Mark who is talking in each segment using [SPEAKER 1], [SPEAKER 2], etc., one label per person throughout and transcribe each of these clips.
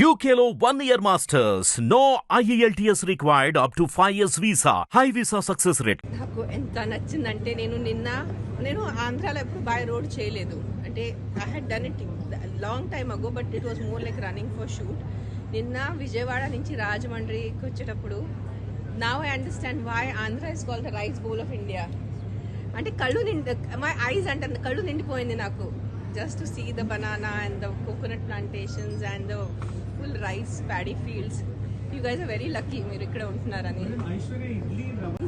[SPEAKER 1] యూకేలో one year masters no IELTS required up to five years visa high visa success rate
[SPEAKER 2] నాకు ఎంత నచ్చిందంటే నేను నిన్న నేను ఆంధ్రాలో ఎప్పుడు బై రోడ్ చేయలేదు. అంటే I had done it long time ago but it was more like running for shoot నిన్న విజయవాడ నుంచి రాజమండ్రికి వచ్చేటప్పుడు నా I understand why Andhra is call the rice bowl of India అంటే కళ్ళు నిండి మై ఐస్ అంటే కళ్ళు నిండిపోయింది నాకు. Just to see the banana and the coconut plantations and the full rice paddy fields you guys very lucky మీరు ఇక్కడ ఉంటున్నారని.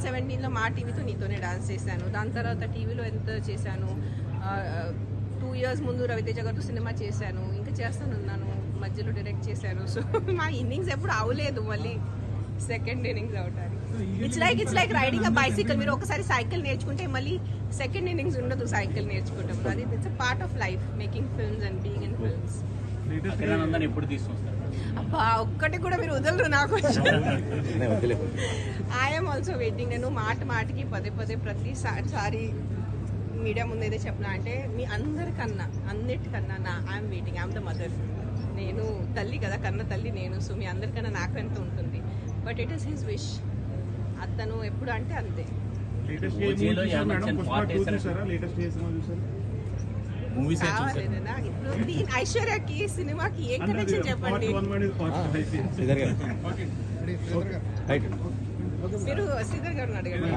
[SPEAKER 2] సెవెంటీన్లో మా టీవీతో నీతోనే డాన్స్ చేశాను. దాని తర్వాత టీవీలో ఎంత చేశాను? టూ ఇయర్స్ ముందు రవితేజ గారితో సినిమా చేశాను. ఇంకా చేస్తాను ఉన్నాను మధ్యలో డైరెక్ట్ చేశాను. సో మా ఇన్నింగ్స్ ఎప్పుడు అవలేదు మళ్ళీ. సెకండ్ ఇన్నింగ్స్ అవటానికి it's like it's like riding a bicycle మీరు ఒకసారి సైకిల్ నేర్చుకుంటే మళ్ళీ సెకండ్ ఇన్నింగ్స్ ఉండదు సైకిల్ నేర్చుకుంటాం. అది it's a part of life making films and being in films
[SPEAKER 3] Akhilanandan ఎప్పుడు తీసుకొస్తారు
[SPEAKER 2] అబ్బా ఒక్కటి కూడా మీరు వదలరు నాకు. ఐఎమ్ ఆల్సో వెయిటింగ్ నేను మాట మాటికి పదే పదే ప్రతిసారి మీడియా ముందు ఏదో చెప్పిన అంటే మీ అందరికన్నా అన్నిటికన్నా నా I'm waiting I'm the mother నేను తల్లి కదా కన్న తల్లి నేను. సో మీ అందరికన్నా నాకు ఎంత ఉంటుంది? But it is his wish. అతను ఎప్పుడు అంటే అంతే. ఐశ్వర్యకి సినిమాకి ఏం కనెక్షన్ చెప్పండి. మీరు శ్రీధర్ గారిని అడగండి.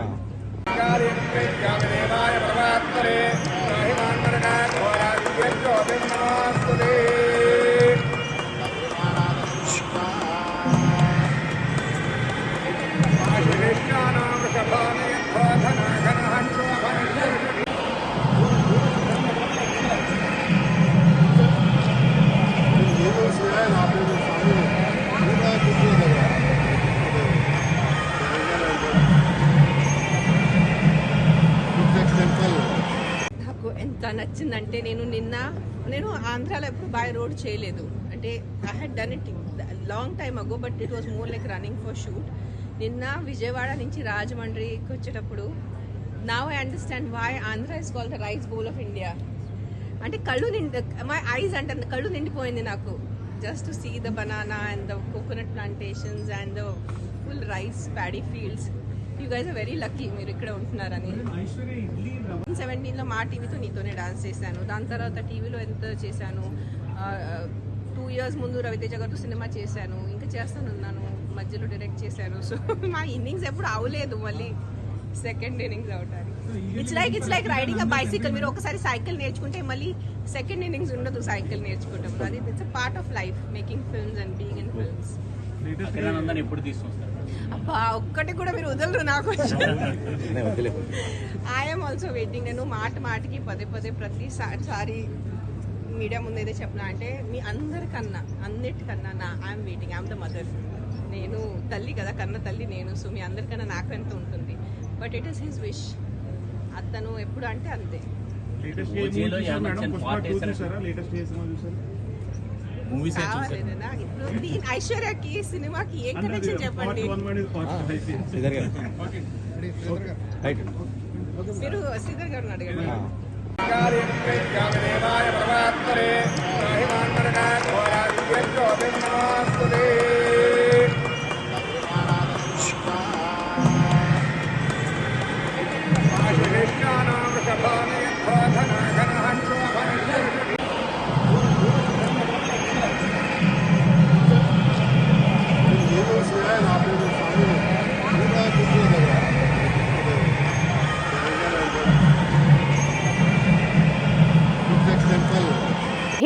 [SPEAKER 2] వచ్చిందంటే నేను నిన్న నేను ఆంధ్రాలో ఎప్పుడు బై రోడ్ చేయలేదు. అంటే I had done it long time ago but it was more like running for shoot నిన్న విజయవాడ నుంచి రాజమండ్రికి వచ్చేటప్పుడు నా I understand why Andhra is call the rice bowl of India అంటే కళ్ళు నిండి మై ఐస్ అంటే కళ్ళు నిండిపోయింది నాకు. Just see the banana and the coconut plantations and the full rice paddy fields you guys very lucky మీరు ఇక్కడ ఉంటున్నారని. సెవెంటీన్లో మా టీవీతో నీతోనే డాన్స్ చేశాను. దాని తర్వాత టీవీలో ఎంత చేశాను? టూ ఇయర్స్ ముందు రవితేజ గారితో సినిమా చేశాను. ఇంకా చేస్తానున్నాను మధ్యలో డైరెక్ట్ చేశాను సో మా ఇన్నింగ్స్ ఎప్పుడు అవలేదు మళ్ళీ సెకండ్ ఇన్నింగ్స్ అవటానికి. It's like it's like riding a bicycle మీరు ఒకసారి సైకిల్ నేర్చుకుంటే మళ్ళీ సెకండ్ ఇన్నింగ్స్ ఉండదు సైకిల్ నేర్చుకుంటాం అది it's a part of life making films and being in films
[SPEAKER 3] ఎప్పుడు తీసుకొస్తారు?
[SPEAKER 2] అబ్బా ఒక్కటి కూడా మీరు వదలరు నాకు. ఐఎమ్ ఆల్సో వెయిటింగ్ నేను మాట మాటికి పదే పదే ప్రతిసారి మీడియా ముందు ఏదో చెప్పిన అంటే మీ అందరికన్నా అన్నిటికన్నా నా I'm waiting I'm the mother నేను తల్లి కదా కన్న తల్లి నేను సో మీ అందరికన్నా నాకు ఎంత ఉంటుంది? But it is his wish అతను ఎప్పుడు అంటే అంతే.
[SPEAKER 4] లేటెస్ట్
[SPEAKER 3] మూవీస్
[SPEAKER 2] ఐశ్వర్యకి సినిమాకి ఏం కనెక్షన్ చెప్పండి? మీరు శ్రీధర్ గారిని అడగండి.